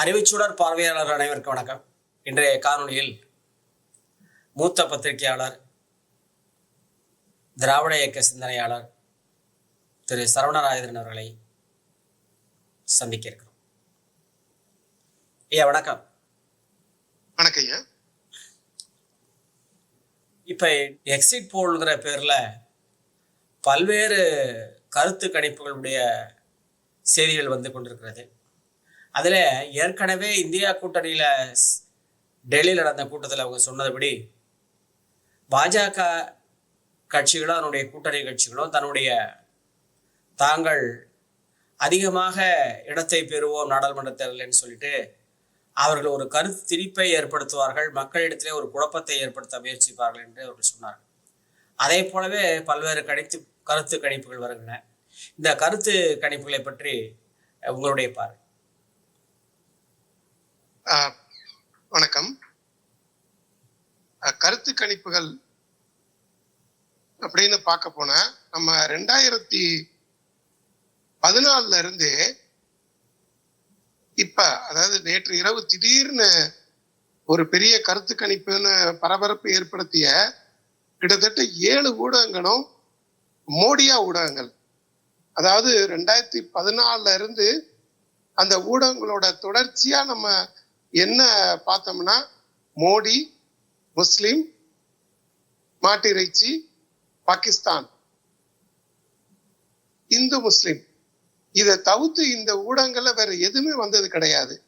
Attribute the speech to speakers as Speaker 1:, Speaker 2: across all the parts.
Speaker 1: அறிவுச்சுடர் பார்வையாளர் அனைவருக்கும் வணக்கம். இன்றைய காணொளியில் மூத்த பத்திரிகையாளர் திராவிட இயக்க சிந்தனையாளர் திரு சரவணராஜன் அவர்களை சந்திக்க இருக்கிறோம். ஐயா வணக்கம்.
Speaker 2: வணக்கம் ஐயா.
Speaker 1: இப்போ எக்ஸிட் போல்ங்கிற பேரில் பல்வேறு கருத்து கணிப்புகளுடைய செய்திகள் வந்து கொண்டிருக்கிறது. அதில் ஏற்கனவே இந்தியா கூட்டணியில் டெல்லியில் நடந்த கூட்டத்தில் அவங்க சொன்னதுபடி பாஜக கட்சிகளும் அதனுடைய கூட்டணி கட்சிகளும் தன்னுடைய தாங்கள் அதிகமாக இடத்தை பெறுவோம் நாடாளுமன்ற தேர்தல்னு சொல்லிட்டு அவர்கள் ஒரு கருத்து திரிப்பை ஏற்படுத்துவார்கள் மக்களிடத்திலே ஒரு குழப்பத்தை ஏற்படுத்த முயற்சிப்பார்கள் என்று அவர்கள் சொன்னார்கள். அதே போலவே பல்வேறு கணித்து கருத்து கணிப்புகள் வருகின்றன. இந்த கருத்து கணிப்புகளை பற்றி உங்களுடைய பார்வை.
Speaker 2: வணக்கம். கருத்து கணிப்புகள் அப்படின்னு பார்க்க போனா நம்ம ரெண்டாயிரத்தி பதினாலுல இருந்து இப்ப அதாவது நேற்று இரவு திடீர்னு ஒரு பெரிய கருத்து கணிப்புன்னு பரபரப்பு ஏற்படுத்திய கிட்டத்தட்ட ஏழு ஊடகங்களும் மோடியா ஊடகங்கள். அதாவது ரெண்டாயிரத்தி பதினாலுல இருந்து அந்த ஊடகங்களோட தொடர்ச்சியா நம்ம என்ன பார்த்தோம்னா மோடி முஸ்லீம் மாட்டிறைச்சி பாகிஸ்தான். இந்து முஸ்லீம். இதை தவிர்த்து இந்த ஊடகங்கள்ல வேற எதுவுமே வந்தது கிடையாது.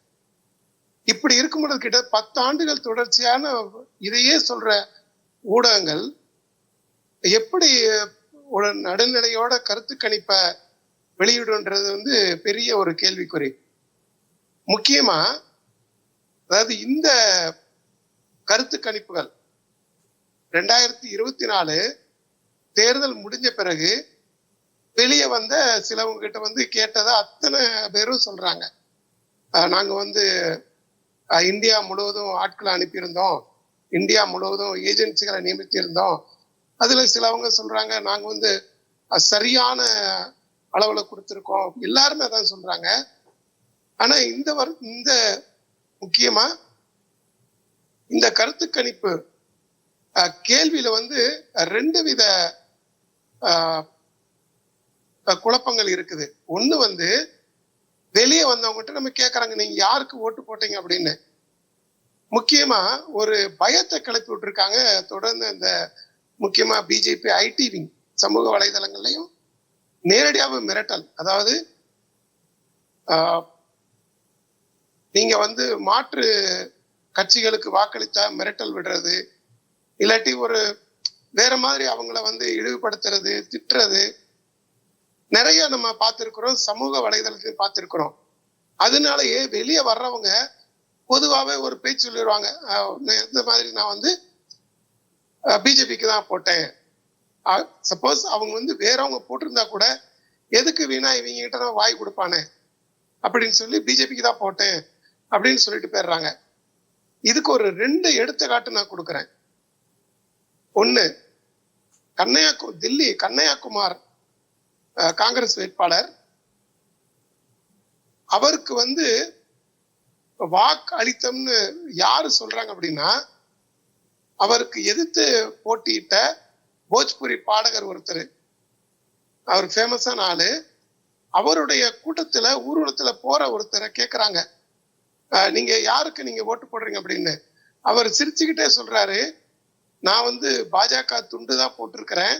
Speaker 2: இப்படி இருக்கும்போது கிட்ட பத்து ஆண்டுகள் தொடர்ச்சியான இதையே சொல்ற ஊடகங்கள் எப்படி ஒரு நடுநிலையோட கருத்து கணிப்பை வெளியிடுன்றது வந்து பெரிய ஒரு கேள்விக்குறி. முக்கியமா அதாவது இந்த கருத்து கணிப்புகள் ரெண்டாயிரத்தி இருபத்தி நாலு தேர்தல் முடிஞ்ச பிறகு வெளியே வந்த சிலவங்க கிட்ட வந்து கேட்டதை அத்தனை பேரும் சொல்றாங்க. நாங்க வந்து இந்தியா முழுவதும் ஆட்களை அனுப்பியிருந்தோம். இந்தியா முழுவதும் ஏஜென்சிகளை நியமித்திருந்தோம். அதுல சிலவங்க சொல்றாங்க நாங்க வந்து சரியான அளவுல கொடுத்துருக்கோம். எல்லாருமே அதான் சொல்றாங்க. ஆனா இந்த வர் இந்த முக்கியமா இந்த கருத்து கணிப்பு கேள்வியில வந்து ரெண்டு வித குழப்பங்கள் இருக்குது. ஒண்ணு வந்து வெளியே வந்தவங்ககிட்ட நம்ம கேட்கறாங்க நீங்க யாருக்கு ஓட்டு போட்டீங்க? அப்படின்னு. முக்கியமா ஒரு பயத்தை கிளப்பி விட்டுருக்காங்க தொடர்ந்து இந்த முக்கியமா பிஜேபி ஐடி விங் சமூக வலைதளங்கள்லையும் நேரடியாக மிரட்டல். அதாவது ஆஹ், நீங்க வந்து மாற்று கட்சிகளுக்கு வாக்களித்தா மிரட்டல் விடுறது இல்லாட்டி ஒரு வேற மாதிரி அவங்கள வந்து இழிவுபடுத்துறது திட்டுறது. நிறைய நம்ம பார்த்திருக்கிறோம் சமூக வலைதளத்தில் பார்த்திருக்கிறோம். அதனாலயே வெளியே வர்றவங்க பொதுவாகவே ஒரு பேச்சு சொல்லிடுவாங்க இந்த மாதிரி நான் வந்து பிஜேபிக்கு தான் போட்டேன். சப்போஸ் அவங்க வந்து வேறவங்க போட்டிருந்தா கூட எதுக்கு வீணா இவங்க கிட்ட நான் வாய் கொடுப்பானே? அப்படின்னு சொல்லி பிஜேபிக்கு தான் போட்டேன். அப்படின்னு சொல்லிட்டு போயிடுறாங்க. இதுக்கு ஒரு ரெண்டு எடுத்துக்காட்டு நான் கொடுக்குறேன். ஒன்று கண்ணையாக்கு தில்லி கண்ணையாகுமார் காங்கிரஸ் வேட்பாளர் அவருக்கு வந்து வாக்கு அளித்தம்னு யாரு சொல்றாங்க அப்படின்னா அவருக்கு எதிர்த்து போட்டியிட்ட போஜ்புரி பாடகர் ஒருத்தர். அவர் ஃபேமஸான ஆளு. அவருடைய கூட்டத்துல ஊர்வலத்துல போற ஒருத்தரை கேட்குறாங்க நீங்க யாருக்கு நீங்க ஓட்டு போடுறீங்க அப்படின்னு? அவர் சிரிச்சுக்கிட்டே சொல்றாரு நான் வந்து பாஜக துண்டு தான் போட்டிருக்கிறேன்.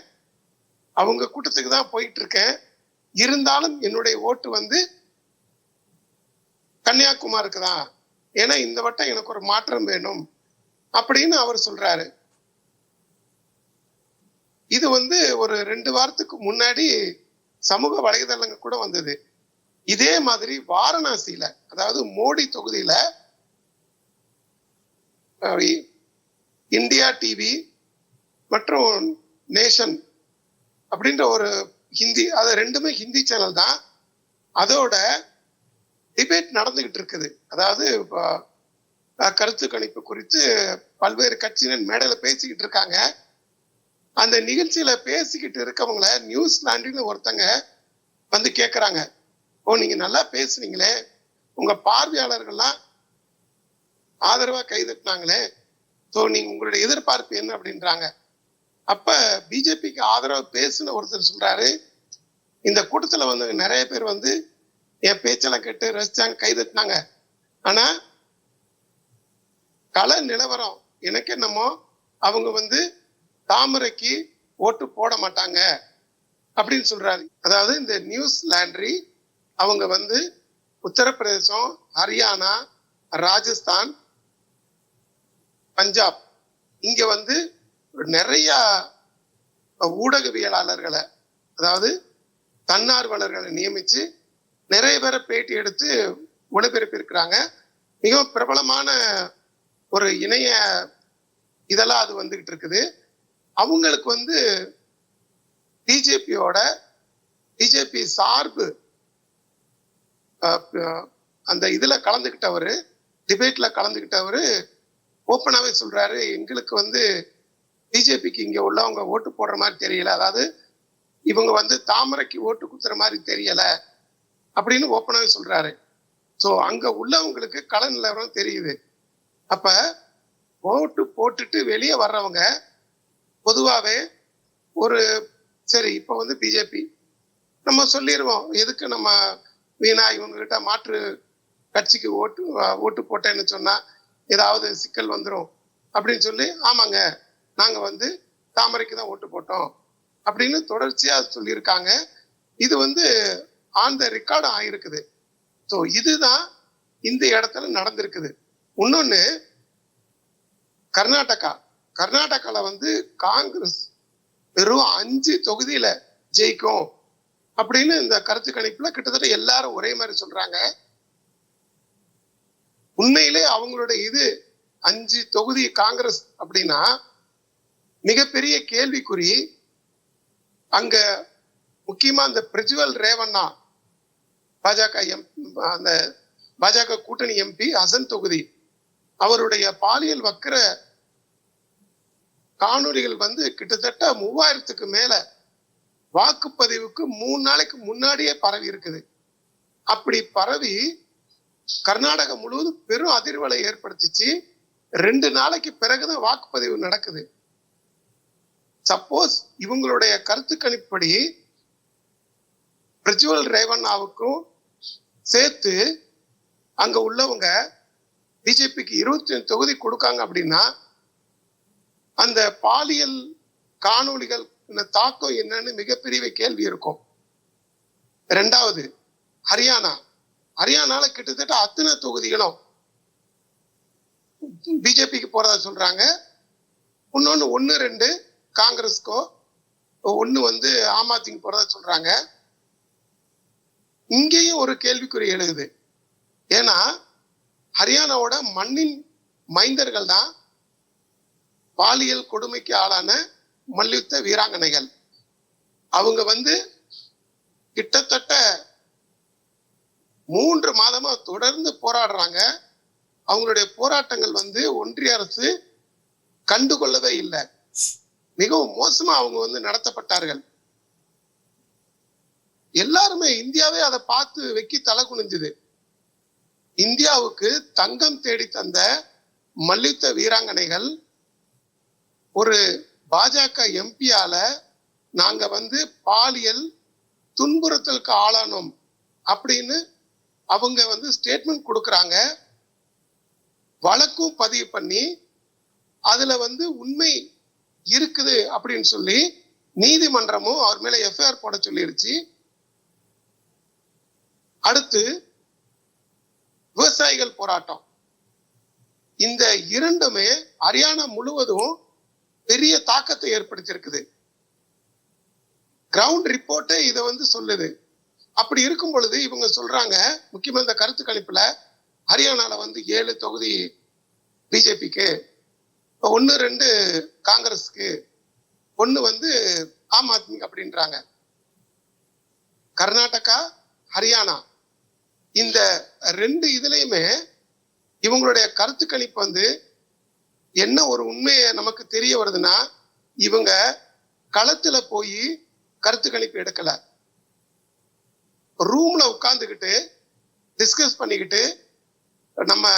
Speaker 2: அவங்க கூட்டத்துக்கு தான் போயிட்டு இருக்கேன் இருந்தாலும் என்னுடைய ஓட்டு வந்து கன்னியாகுமாருக்கு தான். ஏன்னா இந்த வட்டம் எனக்கு ஒரு மாற்றம் வேணும். அப்படின்னு அவர் சொல்றாரு. இது வந்து ஒரு ரெண்டு வாரத்துக்கு முன்னாடி சமூக வலைதளங்க கூட வந்தது. இதே மாதிரி வாரணாசியில அதாவது மோடி தொகுதியில இந்தியா டிவி மற்றும் நேஷன் அப்படின்ற ஒரு ஹிந்தி அது ரெண்டுமே ஹிந்தி சேனல் தான். அதோட டிபேட் நடந்துகிட்டு இருக்குது. அதாவது கருத்து கணிப்பு குறித்து பல்வேறு கட்சியினர் மேடையில் பேசிக்கிட்டு இருக்காங்க. அந்த நிகழ்ச்சியில பேசிக்கிட்டு இருக்கவங்கள நியூசிலாண்டின்னு ஒருத்தங்க வந்து கேட்குறாங்க ஓ நீங்க நல்லா பேசுனீங்களே. உங்க பார்வையாளர்கள்லாம் ஆதரவா கைதட்டினாங்களே ஸோ நீங்க உங்களுடைய எதிர்பார்ப்பு என்ன அப்படின்றாங்க. அப்ப பிஜேபிக்கு ஆதரவா பேசுன ஒருத்தர் சொல்றாரு. இந்த கூட்டத்துல வந்து நிறைய பேர் வந்து என் பேச்செல்லாம் கேட்டு ரசிச்சாங்க கைதட்டினாங்க ஆனா கள நிலவரம் எனக்கு என்னமோ அவங்க வந்து தாமரைக்கு ஓட்டு போட மாட்டாங்க அப்படின்னு சொல்றாரு. அதாவது இந்த நியூஸ் லேண்ட்ரி அவங்க வந்து உத்தரப்பிரதேசம் ஹரியானா ராஜஸ்தான் பஞ்சாப். இங்க வந்து நிறைய ஊடகவியலாளர்களை அதாவது தன்னார்வலர்களை நியமிச்சு நிறைய பேரை பேட்டி எடுத்து ஒளிபரப்பியிருக்கிறாங்க. மிகவும் பிரபலமான ஒரு இணைய இதெல்லாம் அது வந்துகிட்டு இருக்குது. அவங்களுக்கு வந்து பிஜேபியோட பிஜேபி சார்பு அந்த இதில் கலந்துக்கிட்டவர் டிபேட்டில் கலந்துக்கிட்டவர் ஓப்பனாகவே சொல்கிறாரு எங்களுக்கு வந்து பிஜேபிக்கு இங்கே உள்ளவங்க ஓட்டு போடுற மாதிரி தெரியல. அதாவது இவங்க வந்து தாமரைக்கு ஓட்டு குத்துற மாதிரி தெரியல அப்படின்னு ஓப்பனாகவே சொல்கிறாரு ஸோ அங்கே உள்ளவங்களுக்கு கள நிலவரம் தெரியுது. அப்போ ஓட்டு போட்டுட்டு வெளியே வர்றவங்க பொதுவாகவே ஒரு சரி இப்போ வந்து பிஜேபி நம்ம சொல்லிடுவோம் எதுக்கு நம்ம வீணா இவங்க கிட்ட மாற்று கட்சிக்கு ஓட்டு ஓட்டு போட்டேன்னு சொன்னா ஏதாவது சிக்கல் வந்துடும் அப்படின்னு சொல்லி ஆமாங்க நாங்க வந்து தாமரைக்கு தான் ஓட்டு போட்டோம் அப்படின்னு தொடர்ச்சியா சொல்லியிருக்காங்க. இது வந்து ஆன் த ரெக்கார்டு ஆயிருக்குது. ஸோ இதுதான் இந்த இடத்துல நடந்திருக்குது. இன்னொன்னு கர்நாடகா. கர்நாடகாவில் வந்து காங்கிரஸ் வெறும் அஞ்சு தொகுதியில ஜெயிக்கும். அப்படின்னு இந்த கருத்து கணிப்புல கிட்டத்தட்ட எல்லாரும் ஒரே மாதிரி சொல்றாங்க. உண்மையிலே அவங்களுடைய இது அஞ்சு தொகுதி காங்கிரஸ் அப்படின்னா மிகப்பெரிய கேள்விக்குறி. அங்க முக்கியமா அந்த பிரஜ்வல் ரேவண்ணா பாஜக எம் அந்த பாஜக கூட்டணி எம்பி அசன் தொகுதி அவருடைய பாலியல் வக்கிர காணொளிகள் வந்து கிட்டத்தட்ட மூவாயிரத்துக்கு மேல வாக்குப்பதிவுக்கு மூணு நாளைக்கு முன்னாடியே பரவி இருக்குது. அப்படி பரவி கர்நாடகம் முழுவதும் பெரும் அதிர்வலை ஏற்படுத்திச்சு. ரெண்டு நாளைக்கு பிறகுதான் வாக்குப்பதிவு நடக்குது. சப்போஸ் இவங்களுடைய கருத்து கணிப்படி பிரஜ்வல் ரேவண்ணாவுக்கும் சேர்த்து அங்க உள்ளவங்க பிஜேபிக்கு இருபத்தி அஞ்சு தொகுதி கொடுக்காங்க அப்படின்னா அந்த பாலியல் காணொளிகள் இந்த தாக்கம் என்னன்னு மிகப்பெரிய கேள்வி இருக்கும். ரெண்டாவது ஹரியானா. ஹரியானால கிட்டத்தட்ட அத்தனை தொகுதிகளும் பிஜேபிக்கு போறதா சொல்றாங்க. இன்னொன்னு ஒன்னு ரெண்டு காங்கிரஸ்க்கோ ஒன்னு வந்து ஆம் ஆத்மிக்கு போறதா சொல்றாங்க. இங்கேயும் ஒரு கேள்விக்குறி எழுகுது. ஏன்னா ஹரியானாவோட மண்ணின் மைந்தர்கள் தான் பாலியல் கொடுமைக்கு ஆளான மல்யுத்த வீராங்கனைகள். அவங்க வந்து கிட்டத்தட்ட மூன்று மாதமா தொடர்ந்து போராடுறாங்க. அவங்களுடைய போராட்டங்கள் வந்து ஒன்றிய அரசு கண்டுகொள்ளவே இல்லை. மிகவும் மோசமா அவங்க வந்து நடத்தப்பட்டார்கள். எல்லாருமே இந்தியாவே அதை பார்த்து வெக்கி தலை குனிஞ்சுது. இந்தியாவுக்கு தங்கம் தேடி தந்த மல்யுத்த வீராங்கனைகள் ஒரு பாஜக எம்பியால நாங்க வந்து பாலியல் துன்புறுத்தலுக்கு ஆளானோம் அப்படின்னு அவங்க வந்து ஸ்டேட்மெண்ட் கொடுக்குறாங்க. வழக்கும் பதிவு பண்ணி அதுல வந்து உண்மை இருக்குது அப்படின்னு சொல்லி நீதிமன்றமும் அவர் மேல எஃப்ஐஆர் போட சொல்லிருச்சு. அடுத்து விவசாயிகள் போராட்டம். இந்த இரண்டுமே ஹரியானா முழுவதும் பெரிய தாக்கத்தை ஏற்படுத்தியிருக்குது. கிரவுண்ட் ரிப்போர்ட்டே இதை வந்து சொல்லுது. அப்படி இருக்கும் பொழுது இவங்க சொல்றாங்க முக்கியமாக இந்த கருத்து கணிப்புல ஹரியானால வந்து ஏழு தொகுதி பிஜேபிக்கு ஒன்னு ரெண்டு காங்கிரஸ்க்கு ஒன்னு வந்து ஆம் ஆத்மி அப்படின்றாங்க. கர்நாடகா ஹரியானா இந்த ரெண்டு இதுலயுமே இவங்களுடைய கருத்து கணிப்பு வந்து என்ன ஒரு உண்மையை நமக்கு தெரிய வருதுன்னா இவங்க களத்துல போய் கருத்து கணிப்பு எடுக்கல. ரூம்ல உட்காந்துக்கிட்டு டிஸ்கஸ் பண்ணிக்கிட்டு நம்ம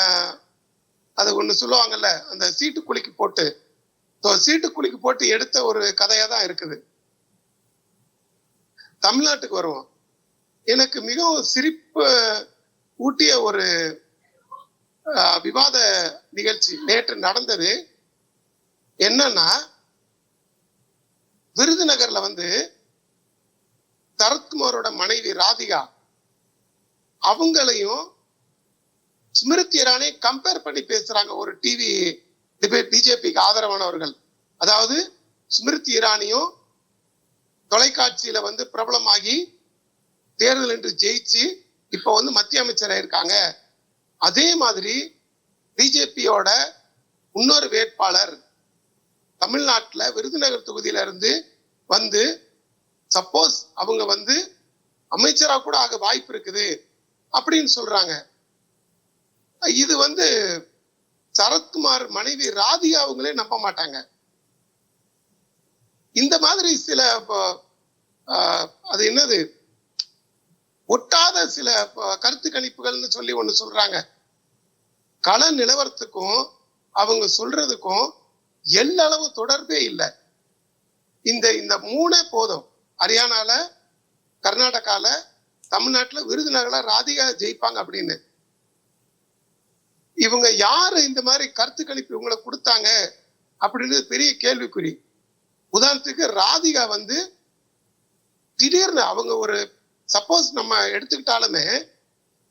Speaker 2: அது ஒண்ணு சொல்லுவாங்கல்ல அந்த சீட்டு குலுக்கி போட்டு. So சீட்டு குலுக்கி போட்டு எடுத்த ஒரு கதையா தான் இருக்குது. தமிழ்நாட்டுக்கு வருவோம். எனக்கு மிகவும் சிரிப்பு ஊட்டிய ஒரு விவாத நிகழ்ச்சி நேற்று நடந்தது. என்னன்னா விருதுநகர்ல வந்து சரத்குமாரோட மனைவி ராதிகா அவங்களையும் ஸ்மிருதி இரானி கம்பேர் பண்ணி பேசுறாங்க. ஒரு டிவி டிபேட் பிஜேபிக்கு ஆதரவானவர்கள். அதாவது ஸ்மிருதி இரானியும் தொலைக்காட்சியில வந்து பிரபலமாகி தேர்தல் என்று ஜெயிச்சு இப்போ வந்து மத்திய அமைச்சராக இருக்காங்க அதே மாதிரி பிஜேபியோட இன்னொரு வேட்பாளர் தமிழ்நாட்டுல விருதுநகர் தொகுதியில இருந்து வந்து சப்போஸ் அவங்க வந்து அமைச்சரா கூட ஆக வாய்ப்பு இருக்குது அப்படின்னு சொல்றாங்க. இது வந்து சரத்குமார் மனைவி ராதிகா அவங்களே நம்ப மாட்டாங்க. இந்த மாதிரி சில ஆஹ், அது என்னது? ஒட்டாத சில கருத்து கணிப்புகள்னு சொல்லி ஒண்ணு சொல்றாங்க. கள நிலவரத்துக்கும் அவங்க சொல்றதுக்கும் எல்லளவு தொடர்பே இல்லை. இந்த இந்த மூணே போதும். ஹரியானால கர்நாடகால தமிழ்நாட்டுல விருதுநகர்ல ராதிகா ஜெயிப்பாங்க அப்படின்னு. இவங்க யாரு இந்த மாதிரி கருத்து கணிப்பு இவங்களை கொடுத்தாங்க அப்படின்றது பெரிய கேள்விக்குறி. உதாரணத்துக்கு ராதிகா வந்து திடீர்னு அவங்க ஒரு சப்போஸ் நம்ம எடுத்துக்கிட்டாலுமே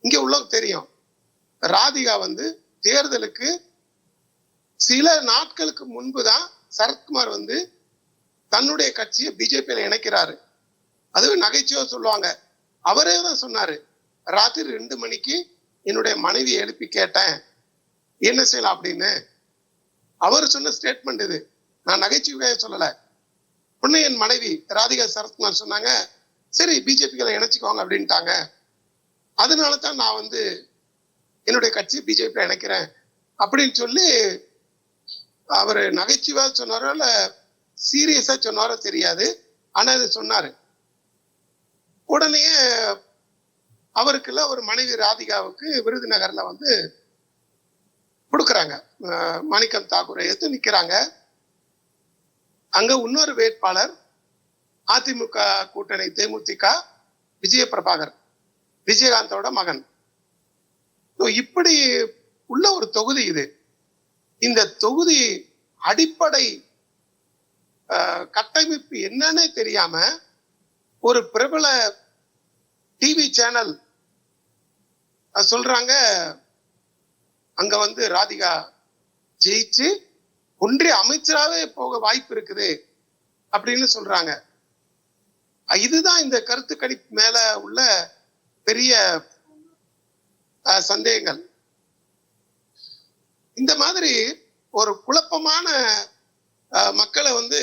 Speaker 2: இங்க உள்ளவங்க தெரியும். ராதிகா வந்து தேர்தலுக்கு சில நாட்களுக்கு முன்பு தான் சரத்குமார் வந்து தன்னுடைய கட்சியை பிஜேபியில இணைக்கிறாரு. அதுவும் நகைச்சுவை சொல்லுவாங்க. அவரே தான் சொன்னாரு ராத்திரி ரெண்டு மணிக்கு என்னுடைய மனைவியை எழுப்பி கேட்டேன். என்ன செய்யலாம் அப்படின்னு? அவர் சொன்ன ஸ்டேட்மெண்ட் இது. நான் நகைச்சுவையாக சொல்லலை. உடனே என் மனைவி ராதிகா சரத்குமார் சொன்னாங்க சரி பிஜேபிகளை இணைச்சிக்கோங்க அப்படின்ட்டாங்க. அதனால தான் நான் வந்து என்னுடைய கட்சி பிஜேபியில் இணைக்கிறேன் அப்படின்னு சொல்லி அவர் நகைச்சுவா சொன்னாரோ இல்ல சீரியஸா சொன்னாரோ தெரியாது. ஆனா அது சொன்னார். உடனே அவருக்குள்ள ஒரு மனைவி ராதிகாவுக்கு விருதுநகர்ல வந்து கொடுக்குறாங்க. மணிக்கம் மாணிக்கம் தாக்கூரை எடுத்து நிக்கிறாங்க. அங்க இன்னொரு வேட்பாளர் அதிமுக கூட்டணி தேமுதிக விஜய பிரபாகர் விஜயகாந்தோட மகன். இப்படி உள்ள ஒரு தொகுதி இது. இந்த தொகுதி அடிப்படை அஹ், கட்டமைப்பு என்னன்னே தெரியாம ஒரு பிரபல டிவி சேனல் சொல்றாங்க அங்க வந்து ராதிகா ஜெயிச்சு ஒன்றிய அமைச்சராகவே போக வாய்ப்பு இருக்குது அப்படின்னு சொல்றாங்க. இதுதான் இந்த கருத்து கணிப்பு மேல உள்ள பெரிய அஹ், சந்தேகங்கள். இந்த மாதிரி ஒரு குழப்பமான மக்களை வந்து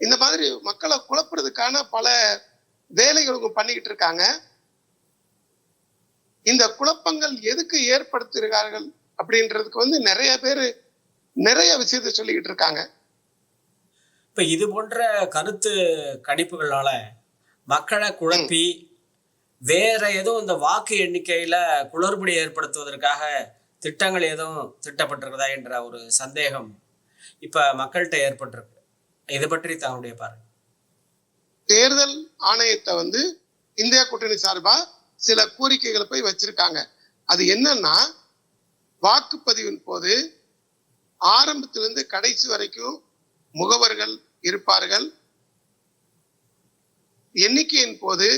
Speaker 2: இந்த மாதிரி மக்களை குழப்புறதுக்கான பல வேலைகள் பண்ணிக்கிட்டு இருக்காங்க. இந்த குழப்பங்கள் எதுக்கு ஏற்படுத்துகிறார்கள் அப்படின்றதுக்கு வந்து நிறைய பேர் நிறைய விஷயத்தை சொல்லிக்கிட்டு இருக்காங்க.
Speaker 1: இப்ப இது போன்ற கருத்து கணிப்புகளால மக்களை குழப்பி வேற எதுவும் இந்த வாக்கு எண்ணிக்கையில குளறுபடி ஏற்படுத்துவதற்காக திட்டங்கள் எதுவும் திட்டப்பட்டிருக்குதா என்ற ஒரு சந்தேகம் இப்ப மக்கள்கிட்ட ஏற்பட்டிருக்கு. இது பற்றி தங்களுடைய பாருங்க
Speaker 2: தேர்தல் ஆணையத்தை வந்து இந்தியா கூட்டணி சார்பா சில கோரிக்கைகளை போய் வச்சிருக்காங்க. அது என்னன்னா வாக்குப்பதிவின் போது ஆரம்பத்திலிருந்து கடைசி வரைக்கும் முகவர்கள் இருப்பார்கள். எண்ணிக்கையின் போது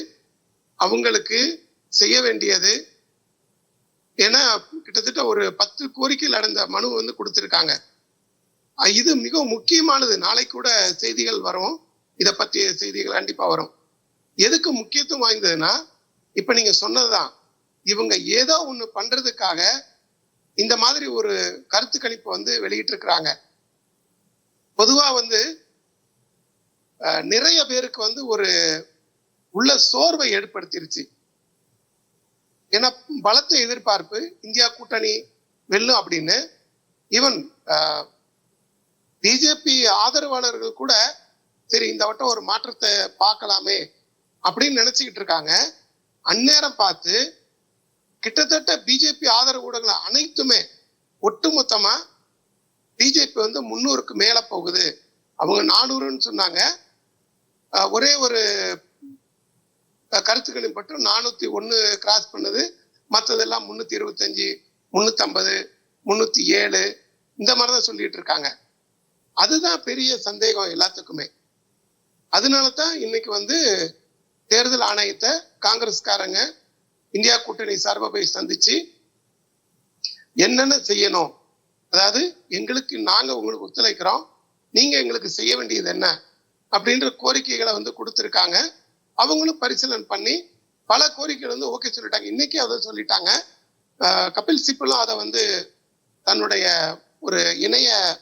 Speaker 2: அவங்களுக்கு செய்ய வேண்டியது ஏன்னா கிட்டத்தட்ட ஒரு பத்து கோரிக்கையில் அடைந்த மனு வந்து கொடுத்திருக்காங்க. இது மிக முக்கியமானது. நாளை கூட செய்திகள் வரும். இதை பற்றிய செய்திகள் கண்டிப்பா வரும். எதுக்கு முக்கியத்துவம் வாய்ந்ததுன்னா இப்ப நீங்க சொன்னதுதான். இவங்க ஏதோ ஒண்ணு பண்றதுக்காக இந்த மாதிரி ஒரு கருத்து கணிப்பு வந்து வெளியிட்டு பொதுவா வந்து நிறைய பேருக்கு வந்து ஒரு உள்ள சோர்வை ஏற்படுத்திருச்சு. ஏன்னா பலத்த எதிர்பார்ப்பு இந்தியா கூட்டணி வெல்லும் அப்படின்னு ஈவன் பிஜேபி ஆதரவாளர்கள் கூட சரி இந்த வட்டம் ஒரு மாற்றத்தை பார்க்கலாமே அப்படின்னு நினைச்சுக்கிட்டு இருக்காங்க. அந்நேரம் பார்த்து கிட்டத்தட்ட பிஜேபி ஆதரவு ஊடகங்கள் அனைத்துமே ஒட்டுமொத்தமா பிஜேபி வந்து முன்னூறுக்கு மேல போகுது. அவங்க நானூறுன்னு சொன்னாங்க. ஒரே ஒரு கருத்துக்களின் பட்டு நானூத்தி ஒன்னு கிராஸ் பண்ணுது. மற்றதெல்லாம் முன்னூத்தி இருபத்தஞ்சு முன்னூத்தம்பது முன்னூத்தி ஏழு இந்த மாதிரி தான் சொல்லிட்டு இருக்காங்க. அதுதான் பெரிய சந்தேகம் எல்லாத்துக்குமே. அதனால தான் இன்னைக்கு வந்து தேர்தல் ஆணையத்தை காங்கிரஸ்காரங்க இந்தியா கூட்டணி சார்பாக போய் சந்திச்சு என்னென்ன செய்யணும்? அதாவது எங்களுக்கு நாங்க உங்களுக்கு ஒத்துழைக்கிறோம். நீங்க எங்களுக்கு செய்ய வேண்டியது என்ன? அப்படின்ற கோரிக்கைகளை வந்து கொடுத்துருக்காங்க. அவங்களும் பரிசீலனை பண்ணி பல கோரிக்கைகள் வந்து ஓகே சொல்லிட்டாங்க. இன்னைக்கு அதை சொல்லிட்டாங்க. அஹ் கபில் சிப்பலும் அதை வந்து தன்னுடைய ஒரு இணைய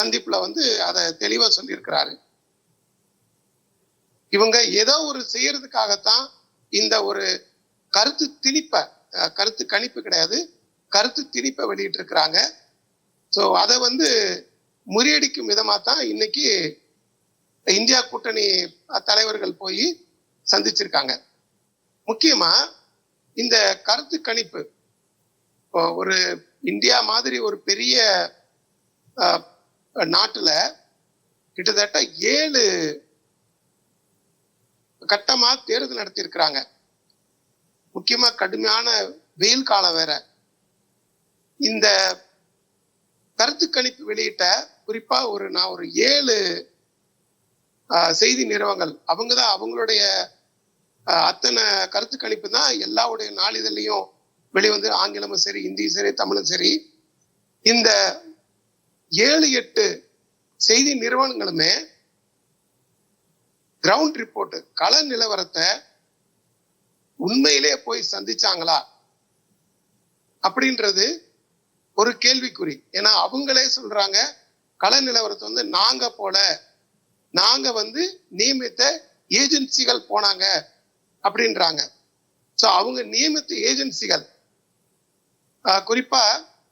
Speaker 2: சந்திப்புல வந்து அதை தெளிவா சொல்லியிருக்கிறாரு. இவங்க ஏதோ ஒரு செய்யறதுக்காகத்தான் இந்த ஒரு கருத்து திணிப்பை கருத்து கணிப்பு கிடையாது. கருத்து திணிப்பை வெளியிட்டு இருக்கிறாங்க ஸோ அதை வந்து முறியடிக்கும் விதமாக தான் இன்னைக்கு இந்தியா கூட்டணி தலைவர்கள் போய் சந்திச்சிருக்காங்க. முக்கியமா இந்த கருத்து கணிப்பு. ஒரு இந்தியா மாதிரி ஒரு பெரிய நாட்டில் கிட்டத்தட்ட ஏழு கட்டமாக தேர்தல் நடத்தியிருக்கிறாங்க. முக்கியமாக கடுமையான வெயில் காலம் வேற. இந்த கருத்து கணிப்பு வெளியிட்ட குறிப்பா ஒரு நான் ஒரு ஏழு செய்தி நிறுவனங்கள். அவங்க தான் அவங்களுடைய அத்தனை கருத்து கணிப்பு தான் எல்லாவுடைய நாளிதழையும் வெளிவந்து ஆங்கிலமும் சரி இந்தியும் சரி தமிழும் சரி. இந்த ஏழு எட்டு செய்தி நிறுவனங்களுமே கிரவுண்ட் ரிப்போர்ட் கள நிலவரத்தை உண்மையிலே போய் சந்திச்சாங்களா? அப்படின்றது ஒரு கேள்விக்குறி. ஏன்னா அவங்களே சொல்றாங்க கள நிலவரத்தை வந்து நாங்க போல நாங்க வந்து நியமித்த ஏஜென்சிகள் போனாங்க அப்படின்றாங்க. ஸோ அவங்க நியமித்த ஏஜென்சிகள் குறிப்பா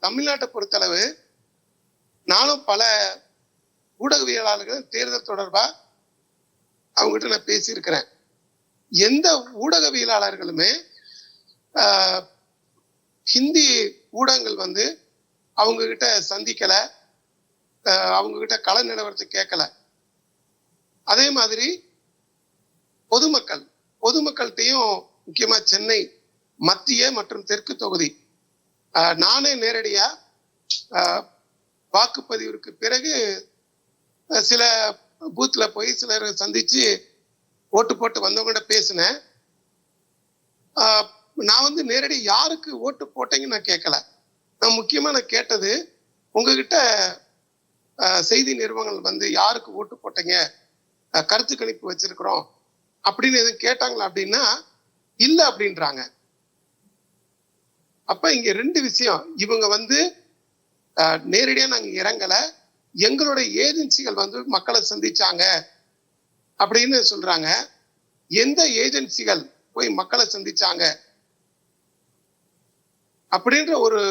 Speaker 2: தமிழ்நாட்டை பொறுத்தளவு நானும் பல ஊடகவியலாளர்கள் தேர்தல் தொடர்பா அவங்ககிட்ட நான் பேசியிருக்கிறேன். எந்த ஊடகவியலாளர்களுமே ஹிந்தி ஊடகங்கள் வந்து அவங்க கிட்ட சந்திக்கல. அவங்க கிட்ட கள நிலவரத்தை கேட்கல. அதே மாதிரி பொதுமக்கள் பொதுமக்கள்கிட்டையும் முக்கியமா சென்னை மத்திய மற்றும் தெற்கு தொகுதி நானே நேரடியா வாக்குப்பதிவிற்கு பிறகு சில பூத்ல போய் சிலர் சந்திச்சு ஓட்டு போட்டு வந்தவங்கிட்ட பேசினேன். நான் வந்து நேரடி யாருக்கு ஓட்டு போட்டேங்கன்னு நான் கேட்கல. நான் முக்கியமாக நான் கேட்டது உங்ககிட்ட செய்தி நிறுவனங்கள் வந்து யாருக்கு ஓட்டு போட்டீங்க? கருத்து கணிப்பு வச்சிருக்கிறோம். அப்படின்னு எதுவும் கேட்டாங்களா அப்படின்னா இல்ல அப்படின்றாங்க. அப்ப இங்க ரெண்டு விஷயம். இவங்க வந்து நேரடியாக நேரடியா நாங்க இறங்கல. எங்களுடைய ஏஜென்சிகள் வந்து மக்களை சந்திச்சாங்க அப்படின்னு சொல்றாங்க. எந்த ஏஜென்சிகள் போய் மக்களை சந்திச்சாங்க? அப்படின்ற ஒரு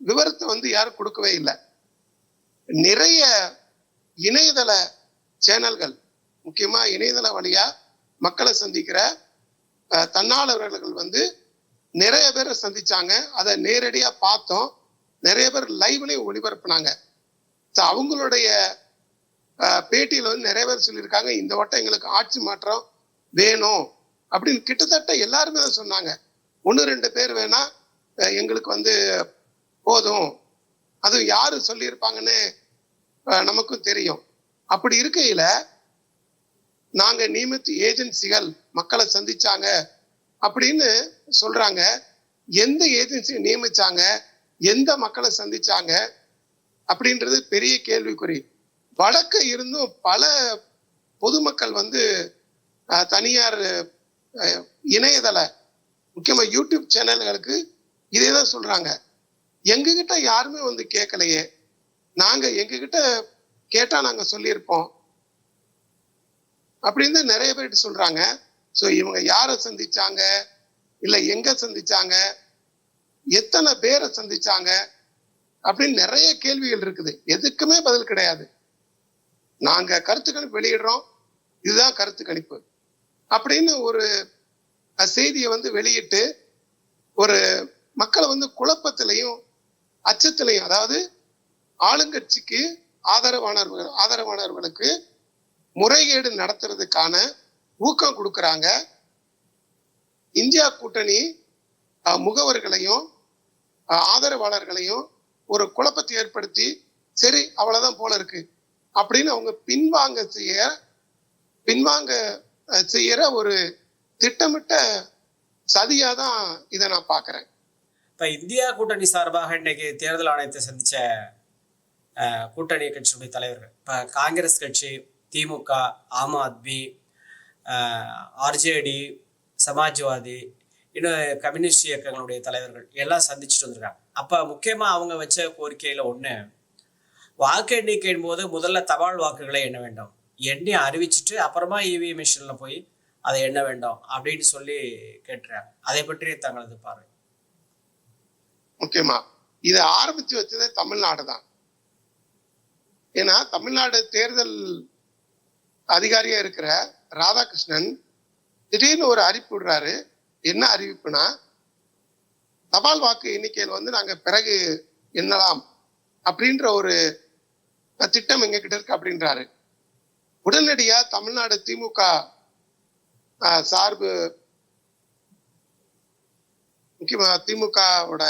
Speaker 2: விவரத்தை வந்து யாரும் கொடுக்கவே இல்லை. நிறைய இணையதள சேனல்கள் முக்கியமா இணையதள வழியா மக்களை சந்திக்கிற தன்னாளர்கள் வந்து நிறைய பேரை சந்திச்சாங்க. அதை நேரடியா பார்த்தோம். நிறைய பேர் லைவ்லேயும் ஒளிபரப்புனாங்க. ஸோ அவங்களுடைய பேட்டியில் பேட்டியில வந்து நிறைய பேர் சொல்லியிருக்காங்க இந்த வட்டம் எங்களுக்கு ஆட்சி மாற்றம் வேணும் அப்படின்னு கிட்டத்தட்ட எல்லாருமே தான் சொன்னாங்க. ஒன்று ரெண்டு பேர் வேணா எங்களுக்கு வந்து போதும். அது யாரு சொல்லியிருப்பாங்கன்னு நமக்கும் தெரியும். அப்படி இருக்கையில நாங்க நியமித்த ஏஜென்சிகள் மக்களை சந்திச்சாங்க அப்படின்னு சொல்றாங்க. எந்த ஏஜென்சி நியமிச்சாங்க எந்த மக்களை சந்திச்சாங்க அப்படின்றது பெரிய கேள்விக்குறி. வடக்க இருந்தும் பல பொதுமக்கள் வந்து தனியார் இணையதள முக்கியமா யூடியூப் சேனல்களுக்கு இதே தான் சொல்றாங்க. எங்ககிட்ட யாருமே வந்து கேட்கலையே நாங்க எங்ககிட்ட கேட்டா நாங்க சொல்லியிருப்போம். அப்படின்னு தான் நிறைய பேர்கிட்ட சொல்றாங்க. ஸோ இவங்க யாரை சந்திச்சாங்க? இல்லை எங்க சந்திச்சாங்க? எத்தனை பேரை சந்திச்சாங்க? அப்படின்னு நிறைய கேள்விகள் இருக்குது. எதுக்குமே பதில் கிடையாது. நாங்க கருத்து கணிப்பு வெளியிடுறோம். இதுதான் கருத்து கணிப்பு. அப்படின்னு ஒரு செய்தியை வந்து வெளியிட்டு ஒரு மக்களை வந்து குழப்பத்திலையும் அச்சத்திலையும் அதாவது ஆளுங்கட்சிக்கு ஆதரவானவர்கள் ஆதரவானவர்களுக்கு முறைகேடு நடத்துறதுக்கான ஊக்கம் கொடுக்கறாங்க. இந்தியா கூட்டணி அஹ், முகவர்களையும் ஆதரவாளர்களையும் ஒரு குழப்பத்தை ஏற்படுத்தி சரி அவ்வளவுதான் போல இருக்கு. அப்படின்னு அவங்க பின்வாங்க செய்ய பின்வாங்க செய்யற ஒரு திட்டமிட்ட சதியாதான் இதை நான் பார்க்கிறேன்.
Speaker 1: இப்போ இந்தியா கூட்டணி சார்பாக இன்னைக்கு தேர்தல் ஆணையத்தை சந்தித்த கூட்டணி கட்சியுடைய தலைவர்கள். இப்போ காங்கிரஸ் கட்சி திமுக ஆம் ஆத்மி ஆர்ஜேடி சமாஜ்வாதி இன்னும் கம்யூனிஸ்ட் இயக்கங்களுடைய தலைவர்கள் எல்லாம் சந்திச்சுட்டு வந்திருக்காங்க. அப்போ முக்கியமாக அவங்க வச்ச கோரிக்கையில் ஒன்று வாக்கு எண்ணிக்கையின் போது முதல்ல தபால் வாக்குகளை எண்ண வேண்டும். எண்ணி அறிவிச்சிட்டு அப்புறமா இவிஎம் மிஷினில் போய் அதை எண்ண வேண்டும் அப்படின்னு சொல்லி கேட்டுறாங்க. அதை பற்றி தங்களது பார்வை.
Speaker 2: முக்கியமா இதை ஆரம்பிச்சு வச்சதே தமிழ்நாடு தான் ஏன்னா தமிழ்நாடு தேர்தல் அதிகாரியா இருக்கிற ராதாகிருஷ்ணன் திடீர்னு ஒரு அறிவிப்பு விடுறாரு. என்ன அறிவிப்புனா தபால் வாக்கு எண்ணிக்கையில் வந்து நாங்க பிறகு எண்ணலாம் அப்படின்ற ஒரு திட்டம் எங்ககிட்ட இருக்கு அப்படின்றாரு. உடனடியா தமிழ்நாடு திமுக ஆஹ், சார்பு முக்கியமா திமுகவோட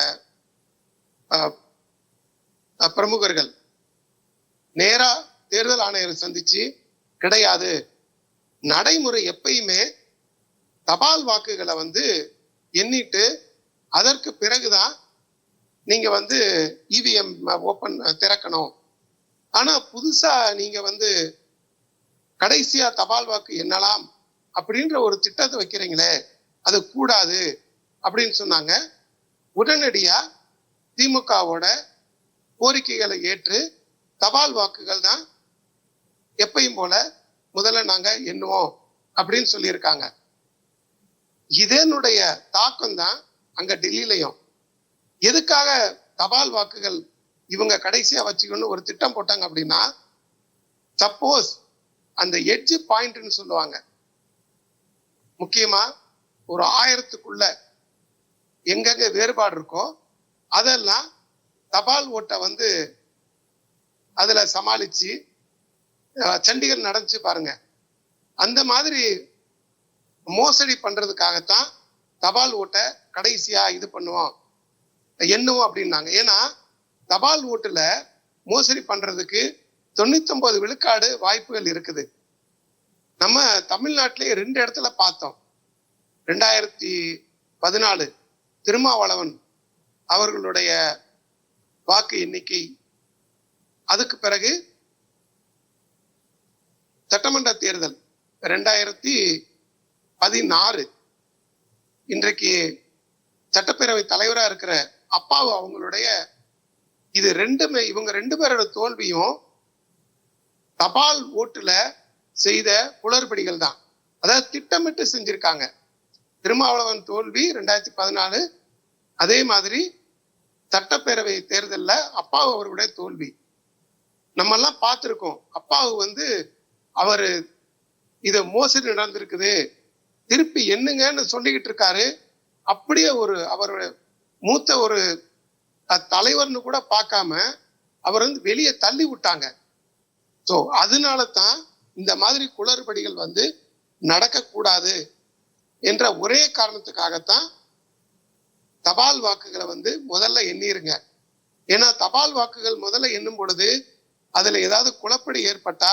Speaker 2: பிரமுகர்கள். நேரா தேர்தல் ஆணையரை சந்திச்சு கிடையாது. நடைமுறை எப்பயுமே தபால் வாக்குகளை வந்து எண்ணிட்டு அதற்கு பிறகுதான் நீங்க வந்து இவிஎம் ஓபன் திறக்கணும். ஆனா புதுசா நீங்க வந்து கடைசியா தபால் வாக்கு எண்ணலாம் அப்படின்ற ஒரு திட்டத்தை வைக்கிறீங்களே அது கூடாது அப்படின்னு சொன்னாங்க. உடனடியா திமுகவோட கோரிக்கைகளை ஏற்று தபால் வாக்குகள் தான் எப்பையும் போல முதல்ல நாங்க எண்ணுவோம் அப்படின்னு சொல்லியிருக்காங்க. இதனுடைய தாக்கம் தான் அங்க டெல்லியிலையும். எதுக்காக தபால் வாக்குகள் இவங்க கடைசியா வச்சுக்கணும்னு ஒரு திட்டம் போட்டாங்க அப்படின்னா சப்போஸ் அந்த எட்ஜ் பாயிண்ட்னு சொல்லுவாங்க. முக்கியமா ஒரு ஆயிரத்துக்குள்ள எங்கெங்க வேறுபாடு இருக்கோ அதெல்லாம் தபால் ஓட்டை வந்து அதில் சமாளித்து சண்டிகர் நடந்துச்சு பாருங்க. அந்த மாதிரி மோசடி பண்ணுறதுக்காகத்தான் தபால் ஓட்டை கடைசியாக இது பண்ணுவோம். எண்ணுவோம் அப்படின்னாங்க. ஏன்னா தபால் ஓட்டில் மோசடி பண்ணுறதுக்கு தொண்ணூத்தொம்பது விழுக்காடு வாய்ப்புகள் இருக்குது. நம்ம தமிழ்நாட்டிலே ரெண்டு இடத்துல பார்த்தோம். ரெண்டாயிரத்தி பதினாலு திருமாவளவன் அவர்களுடைய வாக்கு எண்ணிக்கை. அதுக்கு பிறகு சட்டமன்ற தேர்தல் ரெண்டாயிரத்தி பதினாறு. இன்றைக்கு சட்டப்பேரவை தலைவரா இருக்கிற அப்பாவு அவங்களுடைய இது ரெண்டுமே இவங்க ரெண்டு பேரோட தோல்வியும் தபால் ஓட்டுல செய்த குளறுபடிகள் தான். அதாவது திட்டமிட்டு செஞ்சிருக்காங்க. திருமாவளவன் தோல்வி ரெண்டாயிரத்தி பதினாலு அதே மாதிரி சட்டப்பேரவை தேர்தலில் அப்பாவு அவருடைய தோல்வி. நம்ம எல்லாம் அப்பாவு வந்து அவர் இதை மோசடி நடந்திருக்குது. திருப்பி என்னங்கன்னு சொல்லிக்கிட்டு இருக்காரு. அப்படியே ஒரு அவருடைய மூத்த ஒரு தலைவர்னு கூட பார்க்காம அவர் வந்து வெளியே தள்ளி விட்டாங்க. ஸோ அதனால தான் இந்த மாதிரி குளறுபடிகள் வந்து நடக்கக்கூடாது என்ற ஒரே காரணத்துக்காகத்தான் தபால் வாக்குகளை வந்து முதல்ல எண்ணிருங்க. ஏன்னா தபால் வாக்குகள் முதல்ல எண்ணும் பொழுது அதுல ஏதாவது குழப்படி ஏற்பட்டா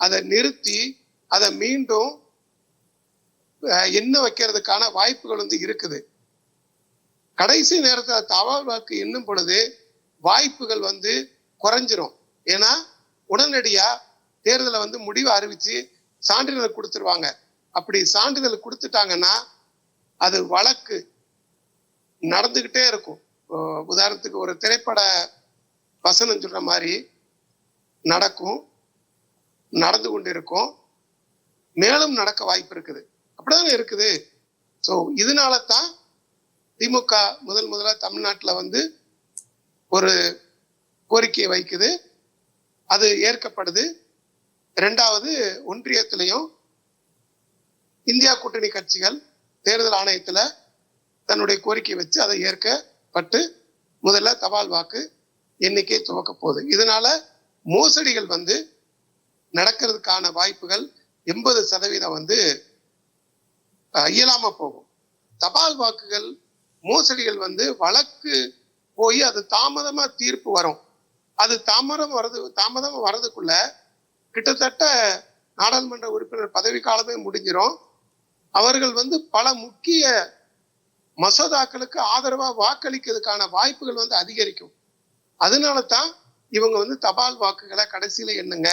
Speaker 2: அதை நிறுத்தி அதை மீண்டும் எண்ண வைக்கிறதுக்கான வாய்ப்புகள் வந்து இருக்குது. கடைசி நேரத்தில் தபால் வாக்கு எண்ணும் பொழுது வாய்ப்புகள் வந்து குறைஞ்சிரும். ஏன்னா உடனடியா தேர்தலை வந்து முடிவு அறிவிச்சு சான்றிதழ் கொடுத்துருவாங்க. அப்படி சான்றிதழ் கொடுத்துட்டாங்கன்னா அது வழக்கு. நடந்துகிட்டே இருக்கும். உதாரணத்துக்கு ஒரு திரைப்பட வசனம் சொல்ற மாதிரி நடக்கும் நடந்து கொண்டு இருக்கும் மேலும் நடக்க வாய்ப்பு இருக்குது. அப்படிதானே இருக்குது. ஸோ இதனால தான் திமுக முதல் முதலாக தமிழ்நாட்டில் வந்து ஒரு கோரிக்கையை வைக்குது. அது ஏற்கப்படுது. ரெண்டாவது ஒன்றியத்திலையும் இந்தியா கூட்டணி கட்சிகள் தேர்தல் ஆணையத்தில் தன்னுடைய கோரிக்கை வச்சு அதை ஏற்கப்பட்டு முதல்ல தபால் வாக்கு எண்ணிக்கை துவக்க போகுது. இதனால மோசடிகள் வந்து நடக்கிறதுக்கான வாய்ப்புகள் எண்பது சதவீதம் வந்து இயலாம போகும். தபால் வாக்குகள் மோசடிகள் வந்து வழக்கு போய் அது தாமதமா தீர்ப்பு வரும். அது தாமதம் வர்றது தாமதம் வர்றதுக்குள்ள கிட்டத்தட்ட நாடாளுமன்ற உறுப்பினர் பதவி காலமே முடிஞ்சிடும் அவர்கள் வந்து பல முக்கிய மசோதாக்களுக்கு ஆதரவா வாக்களிக்கிறதுக்கான வாய்ப்புகள் வந்து அதிகரிக்கும். அதனால தான் இவங்க வந்து தபால் வாக்குகளை கடைசியில எண்ணுங்க.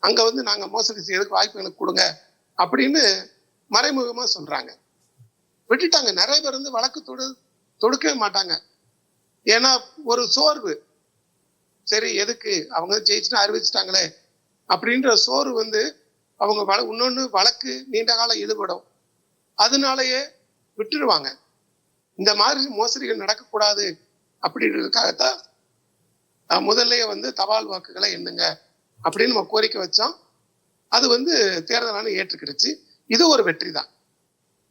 Speaker 2: அங்க வந்து நாங்க மோசடி செய்யறதுக்கு வாய்ப்பு எனக்கு கொடுங்க அப்படின்னு மறைமுகமா சொல்றாங்க. விட்டுட்டாங்க. நிறைய பேர் வந்து வழக்கு தொடு தொடுக்கவே மாட்டாங்க. ஏன்னா ஒரு சோர்வு. சரி எதுக்கு? அவங்க ஜெயிச்சுன்னா அறிவிச்சிட்டாங்களே. அப்படின்ற சோர்வு வந்து அவங்க வள இன்னொன்று வழக்கு நீண்ட காலம் ஈடுபடும் அதனாலயே விட்டுருவாங்க. இந்த மாதிரி மோசடிகள் நடக்கக்கூடாது அப்படின்றதுக்காகத்தான் அஹ், முதல்லயே வந்து தபால் வாக்குகளை எண்ணுங்க அப்படின்னு நம்ம கோரிக்கை வச்சோம். அது வந்து தேர்தல் ஆணையம் ஏற்றுக்கிடுச்சு. இது ஒரு வெற்றி தான்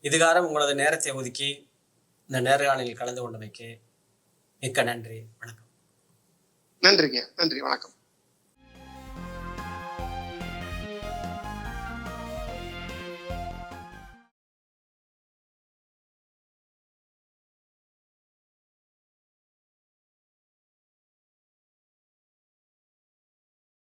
Speaker 1: இதுகாரம் உங்களது நேரத்தை ஒதுக்கி இந்த நேர்காணலில் கலந்து கொண்டமைக்கு மிக்க நன்றி. வணக்கம்.
Speaker 2: நன்றிங்க. நன்றி. வணக்கம்.